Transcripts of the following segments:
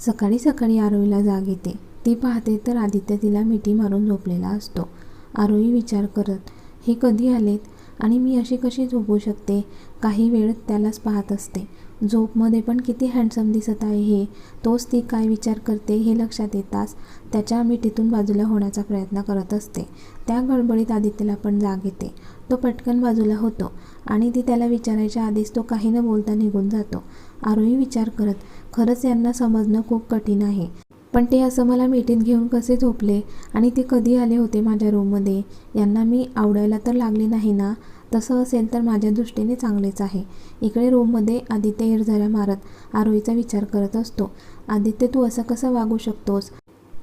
सकाळी सकाळी आरोहीला जाग येते. ती पाहते तर आदित्य तिला मिठी मारून झोपलेला असतो. आरोही विचार करत हे कधी आलेत? आणि मी अशी कशी झोपू शकते? काही वेळ त्यालाच पाहत असते. झोपमध्ये पण किती हँडसम दिसत आहे हे. तोच ती काय विचार करते हे लक्षात येताच त्याच्या मिठीतून बाजूला होण्याचा प्रयत्न करत असते. त्या गडबडीत आदित्यला पण जाग येते. तो पटकन बाजूला होतो आणि ती त्याला विचारायच्या आधीच तो काही न बोलता निघून जातो. आरोही विचार करत खरंच यांना समजणं खूप कठीण आहे. पण ते असं मला मिठीत घेऊन कसे झोपले आणि ते कधी आले होते माझ्या रूममध्ये? यांना मी आवडायला तर लागले नाही ना? तसं असेल तर माझ्या दृष्टीने चांगलेच आहे. इकडे रूममध्ये आदित्य हिरझाऱ्या मारत आरोहीचा विचार करत असतो. आदित्य तू असं कसं वागू शकतोस?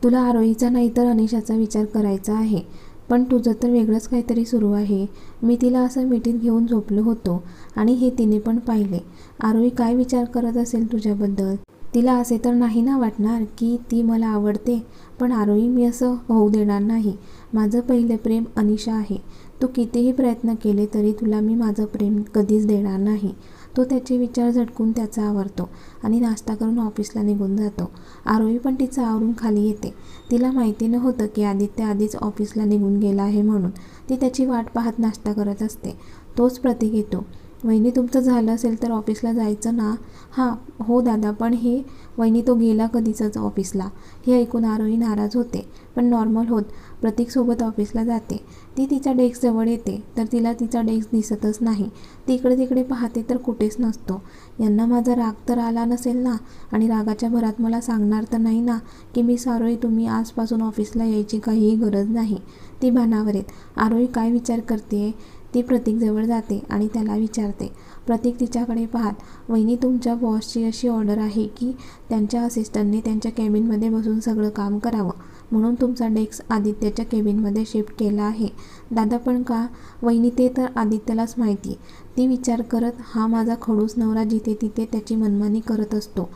तुला आरोहीचा नाही तर अनिशाचा विचार करायचा आहे. पण तुझं तर वेगळंच काहीतरी सुरू आहे. मी तिला असं मिठीत घेऊन झोपलो होतो आणि हे तिने पण पाहिले. आरोही काय विचार करत असेल तुझ्याबद्दल? तिला असे तर नाही ना वाटणार की ती मला आवडते पण आरोही मी असं होऊ देणार नाही. माझं पहिलं प्रेम अनिशा आहे. तू कितीही प्रयत्न केले तरी तुला मी माझं प्रेम कधीच देणार नाही. तो त्याचे विचार झटकून त्याचा आवरतो आणि नाश्ता करून ऑफिसला निघून जातो. आरोही पण तिचं आवरून खाली येते. तिला माहिती नव्हतं की आदित्य आधीच ऑफिसला निघून गेला आहे म्हणून. ती त्याची वाट पाहत नाश्ता करत असते. तोच प्रतीक येतो. वहिनी तुमचं झालं असेल तर ऑफिसला जायचं ना? हां हो दादा पण हे वहिनी तो गेला कधीचंच ऑफिसला. हे ऐकून आरोही नाराज होते पण नॉर्मल होत. प्रतीकसोबत ऑफिसला जाते. ती तिच्या डेस्कजवळ येते तर तिला तिचा डेस्क दिसतच नाही. ती इकडे तिकडे पाहते तर कुठेच नसतो. यांना माझा राग तर आला नसेल ना? आणि रागाच्या भरात मला सांगणार तर नाही ना? की मी सारोई तुम्ही आजपासून ऑफिसला यायची काहीही गरज नाही. ती भानावर आहेत आरोही काय विचार करते ती प्रतीकजवळ जाते आणि त्याला विचारते प्रतीक तिच्याकडे पाहत वहिनी तुमच्या बॉसची अशी ऑर्डर आहे की त्यांच्या असिस्टंटने त्यांच्या केबिनमध्ये बसून सगळं काम करावं. म्हणून तुमचा डेस्क आदित्यच्या केबिनमध्ये शिफ्ट केला आहे. दादा पण का? वहिनी ते तर आदित्यलाच माहिती. ती विचार करत हा माझा खडूस नवरा जिथे तिथे त्याची मनमानी करत असतो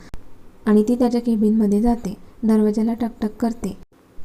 आणि ती त्याच्या केबिनमध्ये जाते. दरवाजाला टकटक करते.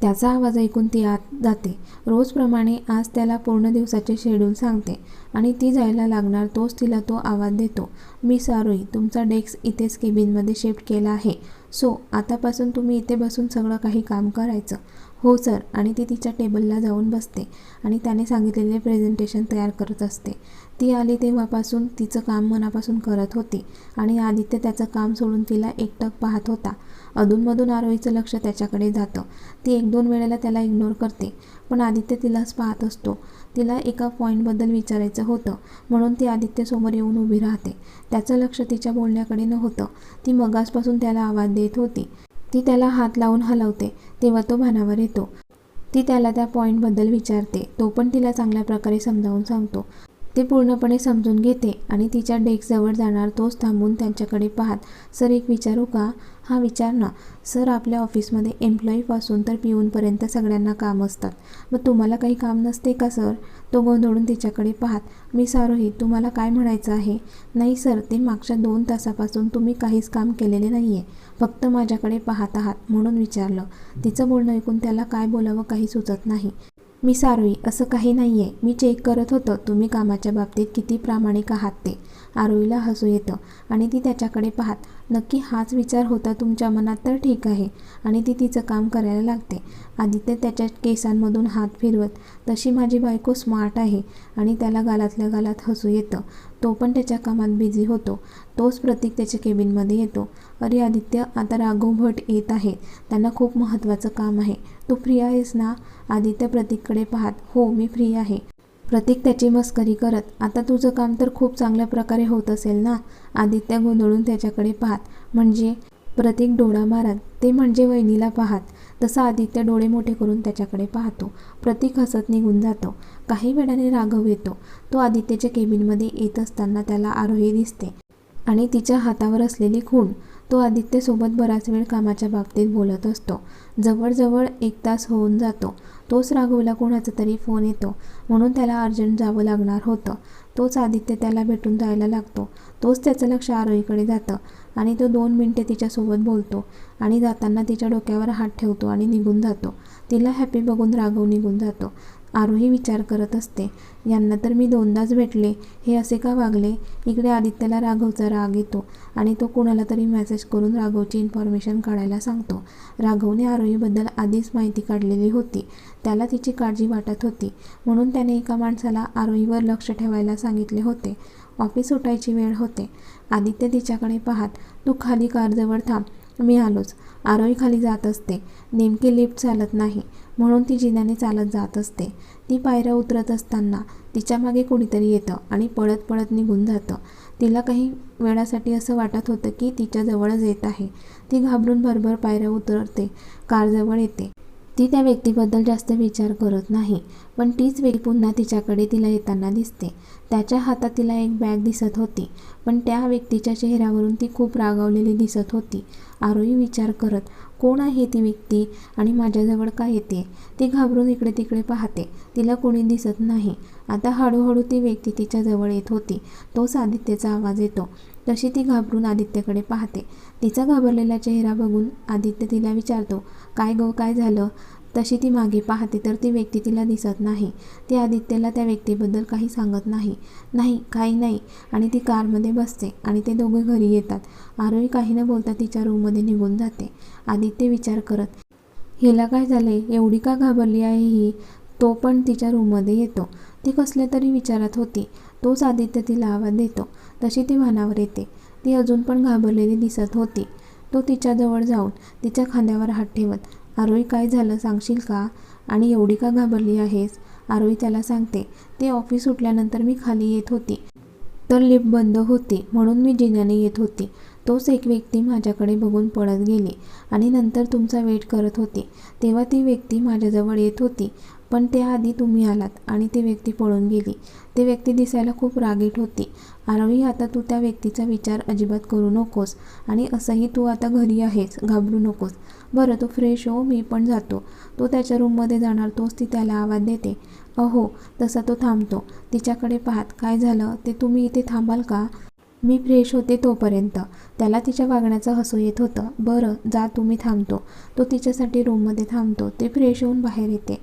त्याचा आवाज ऐकून ती आत जाते. रोजप्रमाणे आज त्याला पूर्ण दिवसाचे शेड्यूल सांगते आणि ती जायला लागणार तोच तिला तो आवाज देतो. मी सारोई तुमचा डेस्क इथेच केबिनमध्ये शिफ्ट केला आहे. सो आतापासून तुम्ही इथे बसून सगळं काही काम करायचं. हो सर आणि ती तिच्या टेबलला जाऊन बसते आणि त्याने सांगितलेले प्रेझेंटेशन तयार करत असते. ती आली तेव्हापासून तिचं काम मनापासून करत होती आणि आदित्य त्याचं काम सोडून तिला एकटक पाहत होता. अधूनमधून आरोहीचं लक्ष त्याच्याकडे जातं. ती एक दोन वेळेला त्याला इग्नोर करते पण आदित्य तिलाच पाहत असतो. तिला एका पॉईंटबद्दल विचारायचं होतं म्हणून ती आदित्यसमोर येऊन उभी राहते. त्याचं लक्ष तिच्या बोलण्याकडे नव्हतं. ती मगासपासून त्याला आवाज देत होती. ती त्याला हात लावून हलवते तेव्हा तो भानावर येतो. ती त्याला त्या पॉईंटबद्दल विचारते तो पण तिला चांगल्या प्रकारे समजावून सांगतो. ते पूर्णपणे समजून घेते आणि तिच्या डेस्कजवळ जाणार तोच थांबून त्यांच्याकडे पाहत सर एक विचारू का? हा विचार ना. सर आपल्या ऑफिसमध्ये एम्प्लॉईपासून तर पिऊनपर्यंत सगळ्यांना काम असतात. मग तुम्हाला काही काम नसते का सर? तो गोंधळून तिच्याकडे पाहत मी सारोही तुम्हाला काय म्हणायचं आहे? नाही सर ते मागच्या दोन तासापासून तुम्ही काहीच काम केलेले नाही आहे फक्त माझ्याकडे पाहत आहात म्हणून विचारलं. तिचं बोलणं ऐकून त्याला काय बोलावं काही सुचत नाही. मी सारोई असं काही नाही आहे मी चेक करत होतं तुम्ही कामाच्या बाबतीत किती प्रामाणिक आहात ते. आरोईला हसू येतं आणि ती त्याच्याकडे पाहत नक्की हाच विचार होता तुमच्या मनात तर ठीक आहे. आणि ती तिचं काम करायला लागते. आदित्य त्याच्या केसांमधून हात फिरवत तशी माझी बायको स्मार्ट आहे आणि त्याला गालातल्या गालात हसू येतं. तो पण त्याच्या कामात बिझी होतो. तोच प्रतीक त्याच्या केबिनमध्ये येतो. अरे आदित्य आता राघव भट येत आहे. त्यांना खूप महत्त्वाचं काम आहे. तू फ्री आहेस ना? आदित्य प्रतीककडे पाहत हो मी फ्री आहे. प्रतीक त्याची मस्करी करत आता तुझं काम तर खूप चांगल्या प्रकारे होत असेल ना आदित्य गोंधळून त्याच्याकडे पाहत म्हणजे प्रतीक डोळा मारत ते म्हणजे वहिनीला पाहत तसा आदित्य डोळे मोठे करून त्याच्याकडे पाहतो. प्रतीक हसत निघून जातो. काही वेळाने राघव येतो. तो आदित्यच्या केबिनमध्ये येत असताना त्याला आरोही दिसते आणि तिच्या हातावर असलेली खूण. तो आदित्यसोबत बराच वेळ कामाच्या बाबतीत बोलत असतो. जवळजवळ एक तास होऊन जातो. तोच राघवला कोणाचा तरी फोन येतो. म्हणून त्याला अर्जंट जावं लागणार होतं. तोच आदित्य त्याला भेटून जायला लागतो. तोच त्याचं लक्ष आरोहीकडे जातं आणि तो दोन मिनटे तिच्यासोबत बोलतो आणि जाताना तिच्या डोक्यावर हात ठेवतो आणि निघून जातो. तिला हॅपी बघून राघव निघून जातो. आरोही विचार करत असते. यांना तर मी दोनदाच भेटले. हे असे का वागले? इकडे आदित्यला राघवचा राग येतो आणि तो कुणाला तरी मेसेज करून राघवची इन्फॉर्मेशन काढायला सांगतो. राघवने आरोहीबद्दल आधीच माहिती काढलेली होती. त्याला तिची काळजी वाटत होती. म्हणून त्याने एका माणसाला आरोहीवर लक्ष ठेवायला सांगितले होते. ऑफिस सुटायची वेळ होते. आदित्य तिच्याकडे पाहत तू खाली कारजवळ थांब. मी आलोच. आरोही खाली जात असते. नेमकी लिफ्ट चालत नाही. म्हणून ती जिन्याने चालत जात असते. ती पायऱ्या उतरत असताना तिच्यामागे कोणीतरी येतं आणि पळत पळत निघून जातं. तिला काही वेळासाठी असं वाटत होतं की तिच्या जवळच येत आहे. ती घाबरून भरभर पायऱ्या उतरते. कारजवळ येते. ती त्या व्यक्तीबद्दल जास्त विचार करत नाही पण तीच व्यक्ती पुन्हा तिच्याकडे तिला येताना दिसते. त्याच्या हातात तिला एक बॅग दिसत होती पण त्या व्यक्तीच्या चेहऱ्यावरून ती खूप रागावलेली दिसत होती. आरोही विचार करत कोण आहे ती व्यक्ती? आणि माझ्याजवळ का येते? ती घाबरून इकडे तिकडे पाहते. तिला कोणी दिसत नाही. आता हळूहळू ती व्यक्ती तिच्याजवळ येत होती. तोच आदित्यचा आवाज येतो. तशी ती घाबरून आदित्यकडे पाहते. तिचा घाबरलेला चेहरा बघून आदित्य तिला विचारतो काय गो काय झालं? तशी ती मागे पाहते तर ती व्यक्ती तिला दिसत नाही. ती आदित्यला त्या व्यक्तीबद्दल काही सांगत नाही. नाही काही नाही. आणि ती कारमध्ये बसते आणि ते दोघे घरी येतात. आरोही काही न बोलता तिच्या रूममध्ये निघून जाते. आदित्य विचार करत हिला काय झाले एवढी का घाबरली आहे ही? तो पण तिच्या रूममध्ये येतो. ती कसल्या तरी विचारात होती. तोच आदित्य तिला आवाज देतो. तशी ती भानावर येते. ती अजून पण घाबरलेली दिसत होती. तो तिच्याजवळ जाऊन तिच्या खांद्यावर हात ठेवत आरोही काय झालं सांगशील का? आणि एवढी का घाबरली आहेस? आरोही त्याला सांगते ते ऑफिस सुटल्यानंतर मी खाली येत होती. तर लिफ्ट बंद होती म्हणून मी जिन्याने येत होती. तोच एक व्यक्ती माझ्याकडे बघून पळत गेली आणि नंतर तुमचा वेट करत होती. तेव्हा ती व्यक्ती माझ्याजवळ येत होती. पण त्याआधी तुम्ही आलात आणि ती व्यक्ती पळून गेली. ती व्यक्ती दिसायला खूप रागीट होती. आरवी आता तू त्या व्यक्तीचा विचार अजिबात करू नकोस आणि असंही तू आता घरी आहेस घाबरू नकोस. बरं तो फ्रेश हो मी पण जातो. तो त्याच्या रूममध्ये जाणार तोच ती त्याला आवाज देते. अहो तसा तो थांबतो. तिच्याकडे पाहत काय झालं ते तुम्ही इथे थांबाल का? मी फ्रेश होते तोपर्यंत. त्याला तिच्या वागण्याचं हसू येत होतं. बरं जा तुम्ही थांबतो. तो तिच्यासाठी रूममध्ये थांबतो. ते फ्रेश होऊन बाहेर येते.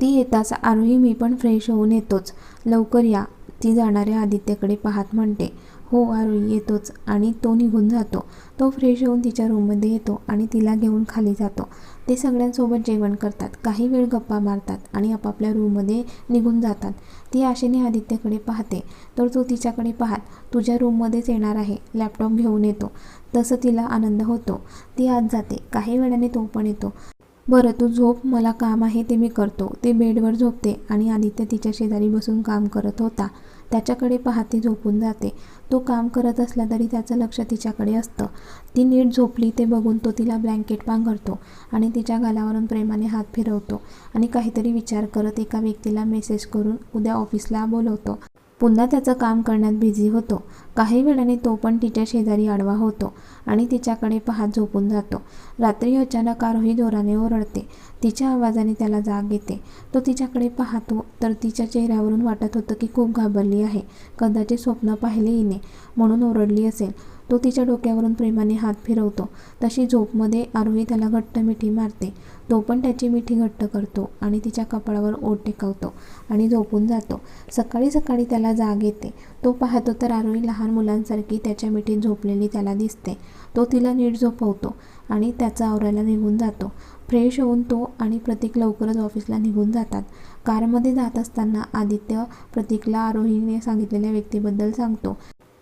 ती येताच आरोही मी पण फ्रेश होऊन येतोच. लवकर या. ती जाणाऱ्या आदित्यकडे पाहत म्हणते हो आरोही येतोच. आणि तो निघून जातो. तो फ्रेश होऊन तिच्या रूममध्ये येतो आणि तिला घेऊन खाली जातो. ते सगळ्यांसोबत जेवण करतात. काही वेळ गप्पा मारतात आणि आपापल्या रूममध्ये निघून जातात. ती आशेने आदित्यकडे पाहते. तर तो तिच्याकडे पाहत तुझ्या रूममध्येच येणार आहे. लॅपटॉप घेऊन येतो. तसं तिला आनंद होतो. ती आत जाते. काही वेळाने तो पण येतो. बरं तू झोप मला काम आहे ते मी करतो. ते बेडवर झोपते आणि आदित्य तिच्या शेजारी बसून काम करत होता. त्याच्याकडे पाहते झोपून जाते. तो काम करत असला तरी त्याचं लक्ष तिच्याकडे असतं. ती नीट झोपली ते बघून तो तिला ब्लँकेट पांघरतो आणि तिच्या गालावरून प्रेमाने हात फिरवतो आणि काहीतरी विचार करत एका व्यक्तीला मेसेज करून उद्या ऑफिसला बोलवतो. पुन्हा त्याचं काम करण्यात बिझी होतो. काही वेळाने तो पण तिच्या शेजारी आडवा होतो आणि तिच्याकडे पाहत झोपून जातो. रात्री अचानक आरोही जोराने ओरडते. तिच्या आवाजाने त्याला जाग येते. तो तिच्याकडे पाहतो तर तिच्या चेहऱ्यावरून वाटत होतं की खूप घाबरली आहे. कदाचित स्वप्न पाहिले येणे म्हणून ओरडली असेल. तो तिच्या डोक्यावरून प्रेमाने हात फिरवतो. तशी झोपमध्ये आरोही त्याला घट्ट मिठी मारते. तो पण त्याची मिठी घट्ट करतो आणि तिच्या कपाळावर ओट टेकवतो आणि झोपून जातो. सकाळी सकाळी त्याला जाग येते. तो पाहतो तर आरोही लहान मुलांसारखी त्याच्या मिठीत झोपलेली त्याला दिसते. तो तिला नीट झोपवतो आणि त्याचा आवरायला निघून जातो. फ्रेश होऊन तो आणि प्रतीक लवकरच ऑफिसला निघून जातात. कारमध्ये जात असताना आदित्य प्रतीकला आरोहीने सांगितलेल्या व्यक्तीबद्दल सांगतो.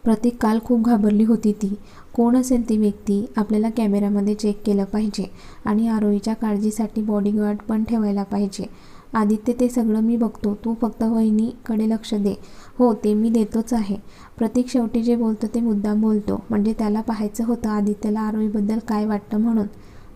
प्रतीक काल खूप घाबरली होती ती. कोण असेल ती व्यक्ती आपल्याला कॅमेऱ्यामध्ये चेक केलं पाहिजे आणि आरोहीच्या काळजीसाठी बॉडीगार्ड पण ठेवायला पाहिजे. आदित्य ते सगळं मी बघतो. तू फक्त वहिनीकडे लक्ष दे. हो ते मी देतोच आहे. प्रतीक शेवटी जे बोलतो ते मुद्दाम बोलतो. म्हणजे त्याला पाहायचं होतं आदित्यला आरोहीबद्दल काय वाटतं म्हणून.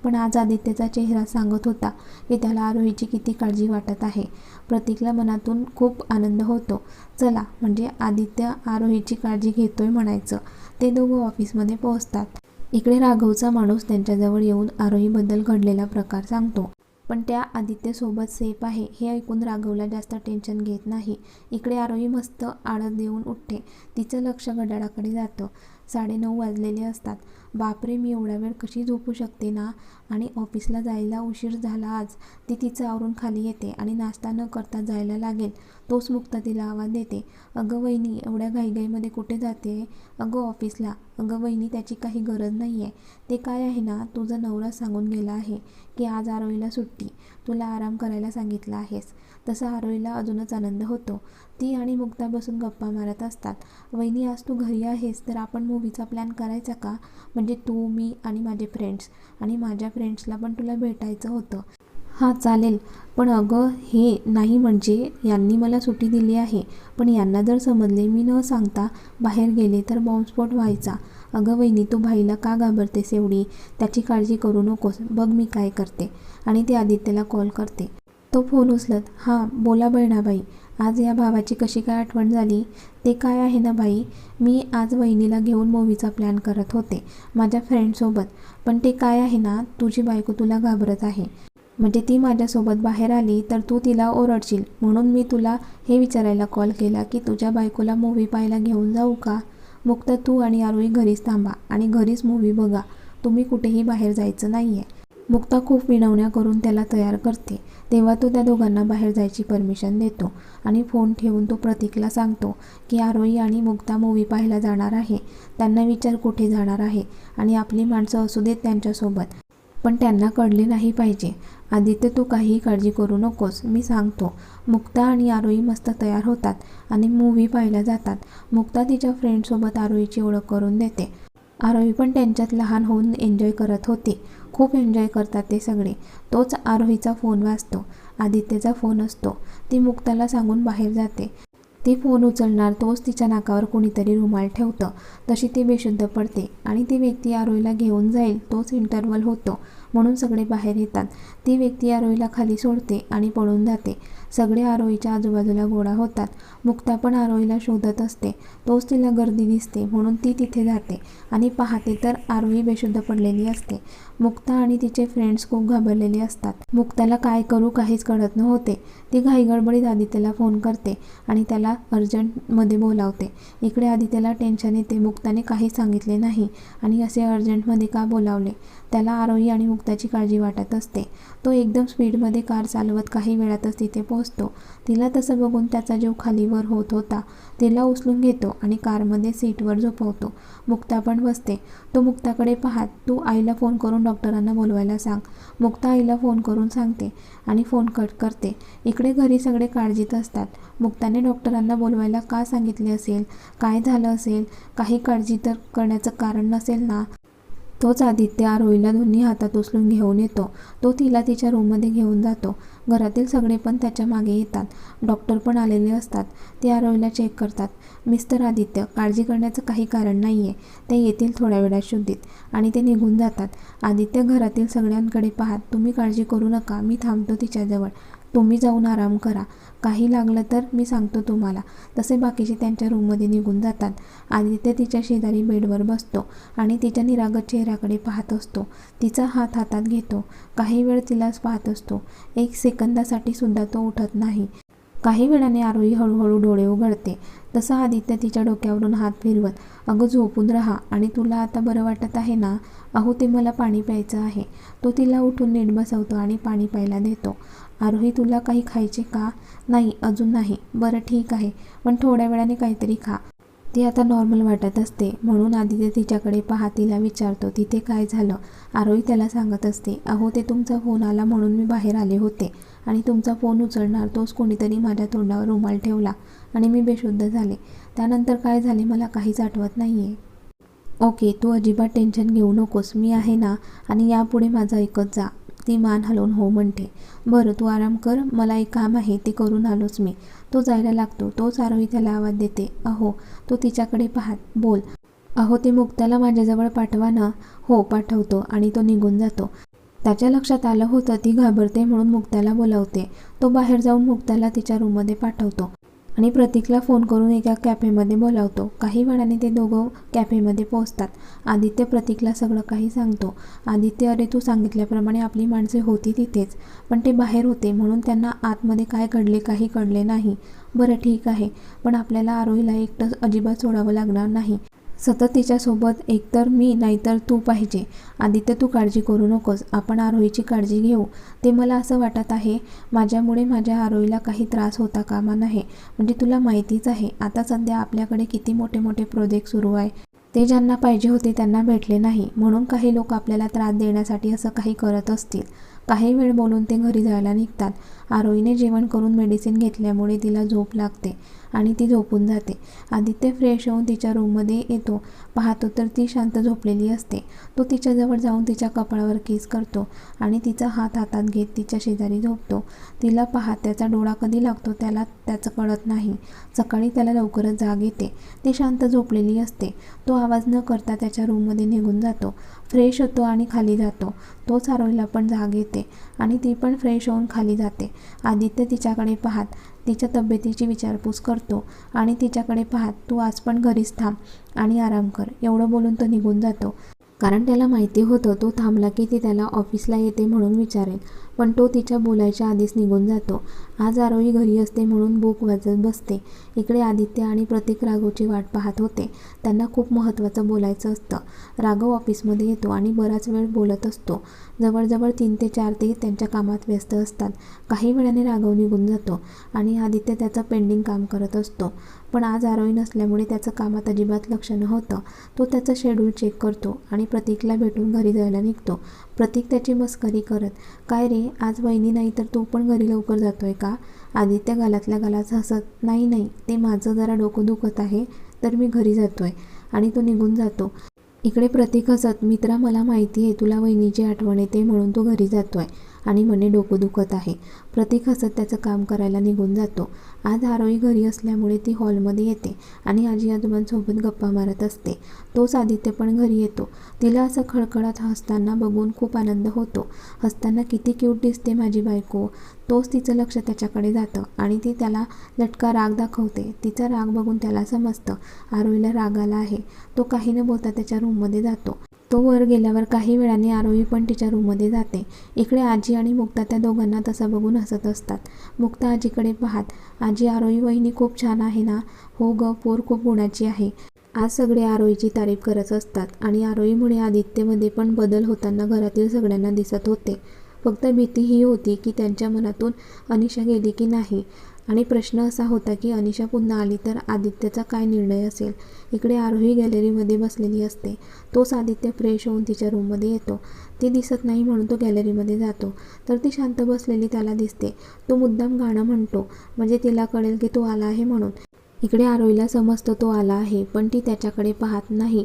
पण आज आदित्यचा चेहरा सांगत होता की त्याला आरोहीची किती काळजी वाटत आहे. प्रतीकला मनातून खूप आनंद होतो. चला म्हणजे आदित्य आरोहीची काळजी घेतोय म्हणायचं. ते दोघं ऑफिसमध्ये पोहोचतात. इकडे राघवचा माणूस त्यांच्याजवळ येऊन आरोहीबद्दल घडलेला प्रकार सांगतो. पण त्या आदित्यसोबत सेफ आहे हे ऐकून राघवला जास्त टेन्शन घेत नाही. इकडे आरोही मस्त आळत देऊन उठते. तिचं लक्ष घड्याळाकडे जातं. साडेनऊ वाजलेले असतात. बापरे मी एवढा वेळ कशी झोपू शकते ना? आणि ऑफिसला जायला उशीर झाला आज. ती तिचं आवरून खाली येते आणि नाश्ता न करता जायला लागेल. तोच मुक्ता तिला आवाज देते. अगं वहिनी एवढ्या घाईघाईमध्ये कुठे जाते? अगं ऑफिसला. अगं वहिनी त्याची काही गरज नाही आहे ते काय आहे ना तुझा नवरा सांगून गेला आहे की आज आरोहीला सुट्टी. तुला आराम करायला सांगितलं आहेस. तसं आरोहीला अजूनच आनंद होतो. ती आणि मुक्ता बसून गप्पा मारत असतात. वहिनी आज तू घरी आहेस तर आपण मूवीचा प्लॅन करायचा का? म्हणजे तू मी आणि माझे फ्रेंड्स आणि माझ्या फ्रेंड्सला पण तुला भेटायचं होतं. हां चालेल. पण अगं हे नाही म्हणजे यांनी मला सुट्टी दिली आहे. पण यांना जर समजले मी न सांगता बाहेर गेले तर बॉम्बस्फोट व्हायचा. अगं वहिनी तू भाईला का घाबरतेस एवढी? त्याची काळजी करू नकोस. बघ मी काय करते. आणि ते आदित्यला कॉल करते. तो फोन उचलत हां बोला बहिणाबाई आज या भावाची कशी काय आठवण झाली? ते काय आहे ना बाई? मी आज वहिनीला घेऊन मूवीचा प्लॅन करत होते माझ्या फ्रेंडसोबत. पण ते काय आहे ना तुझी बायको तुला घाबरत आहे. म्हणजे ती माझ्यासोबत बाहेर आली तर तू तिला ओरडशील. म्हणून मी तुला हे विचारायला कॉल केला की तुझ्या बायकोला मूवी पाहायला घेऊन जाऊ का? मुक्त तू आणि आरोही घरीच थांबा आणि घरीच मूवी बघा. तुम्ही कुठेही बाहेर जायचं नाही आहे मुक्ता खूप विनवण्या करून त्याला तयार करते. तेव्हा तो त्या दोघांना बाहेर जायची परमिशन देतो आणि फोन ठेवून तो प्रतीकला सांगतो की आरोही आणि मुक्ता मूवी पाहायला जाणार आहे. त्यांना विचार कुठे जाणार आहे आणि आपली माणसं असू देत त्यांच्यासोबत. पण त्यांना कळले नाही पाहिजे. आदित्य तू काहीही काळजी करू नकोस. मी सांगतो. मुक्ता आणि आरोही मस्त तयार होतात आणि मूवी पाहायला जातात. मुक्ता तिच्या फ्रेंडसोबत आरोहीची ओळख करून देते. आरोही पण त्यांच्यात लहान होऊन एन्जॉय करत होती. खूप एन्जॉय करतात ते सगळे. तोच आरोहीचा फोन वाजतो. आदित्यचा फोन असतो. ती मुक्ताला सांगून बाहेर जाते. ती फोन उचलणार तोच तिच्या नाकावर कोणीतरी रुमाल ठेवतं. तशी ती बेशुद्ध पडते आणि ती व्यक्ती आरोहीला घेऊन जाईल तोच इंटरवल होतो. म्हणून सगळे बाहेर येतात. ती व्यक्ती आरोहीला खाली सोडते आणि पळून जाते. सगळे आरोहीच्या आजूबाजूला गोळा होतात. मुक्ता पण आरोहीला शोधत असते. तोच तिला गर्दी दिसते म्हणून ती तिथे जाते आणि पाहते तर आरोही बेशुद्ध पडलेली असते. मुक्ता आणि तिचे फ्रेंड्स खूप घाबरलेले असतात. मुक्ताला काय करू काहीच कळत नव्हते. ती घाईगडबडीत आदित्यला फोन करते आणि त्याला अर्जंटमध्ये बोलावते. इकडे आदित्यला टेन्शन येते. मुक्ताने काही सांगितले नाही आणि असे अर्जंटमध्ये का बोलावले? त्याला आरोही आणि मुक्ताची काळजी वाटत असते. तो एकदम स्पीडमध्ये कार चालवत काही वेळातच तिथे पोहोचतो. तिला तसं बघून त्याचा जीव खालीवर होत होता. तिला उचलून घेतो आणि कारमध्ये सीटवर झोपवतो. मुक्ता पण बसते. तो मुक्ताकडे पाहत तू आईला फोन करून डॉक्टरांना बोलवायला सांग. मुक्ता आईला फोन करून सांगते आणि फोन कट करते. इकडे घरी सगळे काळजीत असतात. मुक्ताने डॉक्टरांना बोलवायला का सांगितले असेल? काय झालं असेल? काही काळजी तर करण्याचं कारण नसेल ना? तोच आदित्य आरोहीला दोन्ही हातात उचलून घेऊन येतो. तो तिला तिच्या रूममध्ये घेऊन जातो. घरातील सगळे पण त्याच्यामागे येतात. डॉक्टर पण आलेले असतात. ते आरोहीला चेक करतात. मिस्टर आदित्य काळजी करण्याचं काही कारण नाही आहे ते येतील थोड्या वेळात शुद्धीत. आणि ते निघून जातात. आदित्य घरातील सगळ्यांकडे पाहत तुम्ही काळजी करू नका. मी थांबतो तिच्याजवळ. तुम्ही जाऊन आराम करा. काही लागलं तर मी सांगतो तुम्हाला. तसे बाकीचे त्यांच्या रूममध्ये निघून जातात. आदित्य तिच्या शेजारी बेडवर बसतो आणि तिच्या निरागत चेहऱ्याकडे पाहत असतो. तिचा हात हातात घेतो. काही वेळ तिलाच पाहत असतो. एक सेकंदासाठी सुद्धा तो उठत नाही. काही वेळाने आरोही हळूहळू डोळे उघडते. तसं आदित्य तिच्या डोक्यावरून हात फिरवत अगं झोपून राहा आणि तुला आता बरं वाटत आहे ना? अहो ते मला पाणी प्यायचं आहे. तो तिला उठून नीट बसवतो आणि पाणी प्यायला देतो. आरोही तुला काही खायचे का? नाही अजून नाही. बरं ठीक आहे. पण थोड्या वेळाने काहीतरी खा. ती आता नॉर्मल वाटत असते. म्हणून आदित्य तिच्याकडे पाहा तिला विचारतो तिथे काय झालं? आरोही त्याला सांगत असते अहो ते तुमचा फोन आला म्हणून मी बाहेर आले होते आणि तुमचा फोन उचलणार तोच कोणीतरी माझ्या तोंडावर रुमाल ठेवला आणि मी बेशुद्ध झाले. त्यानंतर काय झाले मला काहीच आठवत नाही आहे ओके तू अजिबात टेन्शन घेऊ नकोस. मी आहे ना आणि यापुढे माझं ऐकत जा. ती मान हलवून हो म्हणते. बरं तू आराम कर मला एक काम आहे ते करून आलोच मी. तो जायला लागतो. तोच आरोही त्याला आवाज देते. अहो तो तिच्याकडे पाहत बोल. अहो ते मुक्ताला माझ्याजवळ पाठवा ना. हो पाठवतो आणि तो निघून जातो. त्याच्या लक्षात आलं होतं ती घाबरते म्हणून मुक्ताला बोलावते. तो बाहेर जाऊन मुक्ताला तिच्या रूममध्ये पाठवतो. आणि प्रतीकला फोन करून एका कॅफेमध्ये बोलावतो. काही वेळाने ते दोघं कॅफेमध्ये पोहोचतात. आदित्य प्रतीकला सगळं काही सांगतो. आदित्य अरे तू सांगितल्याप्रमाणे आपली माणसे होती तिथेच. पण ते बाहेर होते म्हणून त्यांना आतमध्ये काय घडले काही कळले नाही. बरं ठीक आहे. पण आपल्याला आरोहीला एकटं अजिबात सोडावं लागणार नाही. सतत तिच्यासोबत एकतर मी नाहीतर तू पाहिजे. आदित्य तू काळजी करू नकोस. आपण आरोहीची काळजी घेऊ. ते मला असं वाटत आहे माझ्यामुळे माझ्या आरोहीला काही त्रास होता कामा नये. म्हणजे तुला माहितीच आहे आता सध्या आपल्याकडे किती मोठे मोठे प्रोजेक्ट सुरू आहे. ते ज्यांना पाहिजे होते त्यांना भेटले नाही. म्हणून काही लोक आपल्याला त्रास देण्यासाठी असं काही करत असतील. काही वेळ बोलून ते घरी जायला निघतात. आरोहीने जेवण करून मेडिसिन घेतल्यामुळे तिला झोप लागते. आणि ती झोपून जाते. आदित्य फ्रेश होऊन तिच्या रूममध्ये येतो. पाहतो तर ती शांत झोपलेली असते. तो तिच्याजवळ जाऊन तिच्या कपाळावर किस करतो आणि तिचा हात हातात घेत तिच्या शेजारी झोपतो. तिला पाहत त्याचा डोळा कधी लागतो त्याला त्याचं कळत नाही. सकाळी त्याला लवकरच जाग येते. ती शांत झोपलेली असते. तो आवाज न करता त्याच्या रूममध्ये निघून जातो. फ्रेश होतो आणि खाली जातो. तो सारोईला पण जाग येते आणि ती पण फ्रेश होऊन खाली जाते. आदित्य तिच्याकडे पाहत तिच्या तब्येतीची विचारपूस करतो आणि तिच्याकडे पाहत तू आज पण घरीच थांब आणि आराम कर. एवढं बोलून तो निघून जातो. कारण त्याला माहिती होतं तो थांबला की ती त्याला ऑफिसला येते म्हणून विचारेल. पण तो तिच्या बोलायच्या आधीच निघून जातो. आज आरोही घरी असते म्हणून बुक वाजत बसते. इकडे आदित्य आणि प्रतीक राघवची वाट पाहत होते. त्यांना खूप महत्त्वाचं बोलायचं असतं. राघव ऑफिसमध्ये येतो आणि बराच वेळ बोलत असतो. जवळजवळ तीन ते चार ते त्यांच्या कामात व्यस्त असतात. काही वेळाने राघव निघून जातो आणि आदित्य त्याचं पेंडिंग काम करत असतो. पण आज आरोही नसल्यामुळे त्याचं कामात अजिबात लक्ष नव्हतं. तो त्याचं शेड्यूल चेक करतो आणि प्रतीकला भेटून घरी जायला निघतो. प्रतीक त्याची मस्करी करत काय रे आज वहिनी नाही तर तू पण घरी लवकर जातोय का? आदित्य गालातल्या गालात हसत नाही नाही ते माझं जरा डोकं दुखत आहे तर मी घरी जातोय. आणि तो निघून जातो. इकडे प्रतीक हसत मित्रा मला माहिती आहे तुला वहिनीची आठवण येते म्हणून तो घरी जातोय. आणि म्हणे डोकं दुखत आहे. प्रतीक हसत त्याचं काम करायला निघून जातो. आज आरोही घरी असल्यामुळे ती हॉलमध्ये येते आणि आजी आजोबांसोबत गप्पा मारत असते. तोच आदित्य पण घरी येतो. तिला असं खळखळत हसताना बघून खूप आनंद होतो. हसताना किती क्यूट दिसते माझी बायको. तोच तिचं लक्ष त्याच्याकडे जातं आणि ती त्याला लटका राग दाखवते. तिचा राग बघून त्याला समजतं. आरोहीला राग आला आहे. तो काही न बोलता त्याच्या रूममध्ये जातो. तो वर गेल्यावर काही वेळाने आरोही पण तिच्या रूममध्ये जाते. इकडे आजी आणि मुक्ता त्या दोघांना तसं बघून हसत असतात. मुक्ता आजीकडे पाहत आजी आरोही वहिनी खूप छान आहे ना? हो ग पोर खूप गुणाची आहे. आज सगळे आरोहीची तारीफ करत असतात आणि आरोहीमुळे आदित्यमध्ये पण बदल होताना घरातील सगळ्यांना दिसत होते. फक्त भीती ही होती की त्यांच्या मनातून अनिशा गेली की नाही. आणि प्रश्न असा होता की अनिशा पुन्हा आली तर आदित्यचा काय निर्णय असेल? इकडे आरोही गॅलरीमध्ये बसलेली असते. तोच आदित्य फ्रेश होऊन तिच्या रूममध्ये येतो. ती दिसत नाही म्हणून तो गॅलरीमध्ये जातो. तर ती शांत बसलेली त्याला दिसते. तो मुद्दाम गाणं म्हणतो. म्हणजे तिला कळेल की तो आला आहे म्हणून. इकडे आरोहीला समजतं तो आला आहे पण ती त्याच्याकडे पाहत नाही.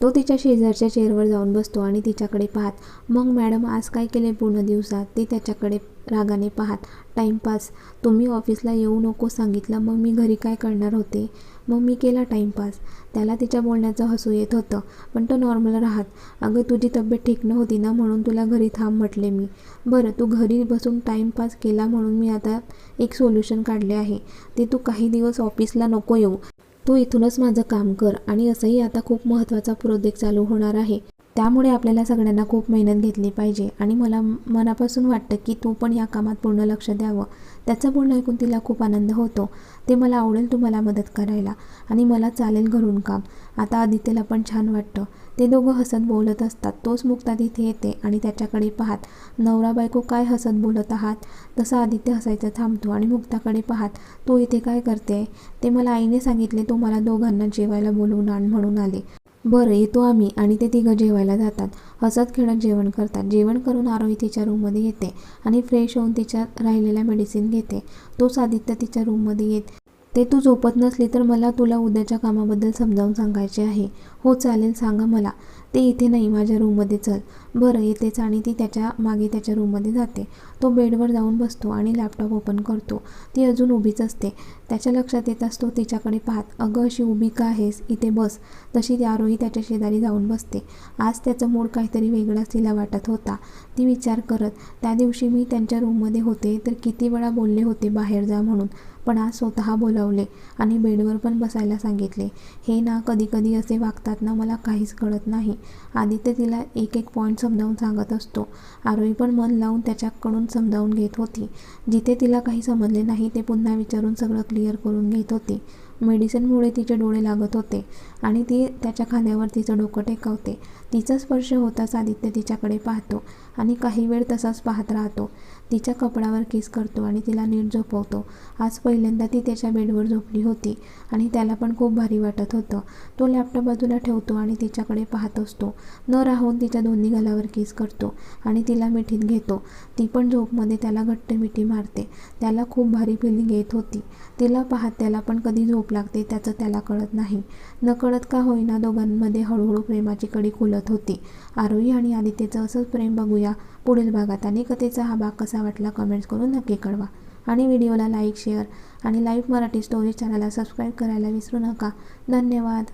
तो तिच्या शेजारच्या चेअरवर जाऊन बसतो आणि तिच्याकडे पाहत मग मॅडम आज काय केले पूर्ण दिवसात? ती त्याच्याकडे रागाने पाहात टाईमपास तुम्ही ऑफिसला येऊ नको सांगितलं. मग मी घरी काय करणार होते? मग मी केला टाईमपास त्याला तिच्या बोलण्याचं हसू येत होतं पण तो नॉर्मल राहत. अगं तुझी तब्येत ठीक नव्हती ना म्हणून तुला घरी थांब म्हटले मी. बरं तू घरी बसून टाईमपास केला म्हणून मी आता एक सोल्युशन काढले आहे. ते तू काही दिवस ऑफिसला नको येऊ. तू इथूनच माझं काम कर आणि असंही आता खूप महत्त्वाचा प्रोजेक्ट चालू होणार आहे. त्यामुळे आपल्याला सगळ्यांना खूप मेहनत घेतली पाहिजे. आणि मला मनापासून वाटतं की तू पण या कामात पूर्ण लक्ष द्यावं. त्याचं बोलणं ऐकून तिला खूप आनंद होतो. ते मला आवडेल तू मला मदत करायला. आणि मला चालेल घरून काम. आता आदित्यला पण छान वाटतं. ते दोघं हसत बोलत असतात. तोच मुक्ता तिथे येते आणि त्याच्याकडे पाहत नवरा बायको काय हसत बोलत आहात? तसं आदित्य हसायचं थांबतो आणि मुक्ताकडे पाहत तू इथे काय करते ते मला आईने सांगितले तो मला दोघांना जेवायला बोलवून आण म्हणून आले. बरं येतो आम्ही आणि ते तिघं जेवायला जातात. हसत खेळत जेवण करतात. जेवण करून आरोही तिच्या रूममध्ये येते आणि फ्रेश होऊन तिच्या राहिलेल्या मेडिसिन घेते. तोच आदित्य तिच्या रूममध्ये येत ते तू झोपत नसली तर मला तुला उद्याच्या कामाबद्दल समजावून सांगायचे आहे. हो चालेल सांगा मला. ते इथे नाही माझ्या रूममध्ये चल. बरं येतेच आणि ती त्याच्यामागे त्याच्या रूममध्ये जाते. तो बेडवर जाऊन बसतो आणि लॅपटॉप ओपन करतो. ती अजून उभीच असते. त्याच्या लक्षात येत असतो तिच्याकडे पाहत अगं अशी उभी का आहेस? इथे बस. तशी त्यारोही आरोही त्याच्या शेजारी जाऊन बसते. आज त्याचं मूड काहीतरी वेगळाच तिला वाटत होता. ती विचार करत त्या दिवशी मी त्यांच्या रूममध्ये होते तर किती वेळा बोलले होते बाहेर जा म्हणून. पण आज स्वतः बोलावले आणि बेडवर पण बसायला सांगितले. हे ना कधी कधी असे वागतात ना मला काहीच कळत नाही. आदित्य तिला एक एक पॉईंट समजावून सांगत असतो. आरोही पण मन लावून त्याच्याकडून समजावून घेत होती. जिथे तिला काही समजले नाही ते पुन्हा विचारून सगळं क्लिअर करून घेत होती. मेडिसिनमुळे तिचे डोळे लागत होते आणि ती त्याच्या खांद्यावर तिचं डोकं टेकवते. तिचा स्पर्श होताच आदित्य तिच्याकडे पाहतो. आणि काही वेळ तसाच पाहत राहतो. तिच्या कपडावर किस करतो आणि तिला नीट झोपवतो. आज पहिल्यांदा ती त्याच्या बेडवर झोपली होती आणि त्याला पण खूप भारी वाटत होतं. तो लॅपटॉप बाजूला ठेवतो आणि तिच्याकडे पाहत असतो. न राहून तिच्या दोन्ही गालावर किस करतो आणि तिला मिठीत घेतो. ती पण झोपमध्ये त्याला घट्ट मिठी मारते. त्याला खूप भारी फिलिंग येत होती. तिला पाहत त्याला पण कधी झोप लागते त्याचं त्याला कळत नाही. नकळत का होईना दोघांमध्ये हळूहळू प्रेमाची कडी खुलत होती. आरोही आणि आदित्यचं असंच प्रेम बघूया. पुढील भागात आणि कथेचा हा भाग कसा वाटला कमेंट्स करून नक्की कळवा. आणि व्हिडिओला लाईक शेअर आणि लाईव्ह मराठी स्टोरी चॅनलला सबस्क्राईब करायला विसरू नका. धन्यवाद.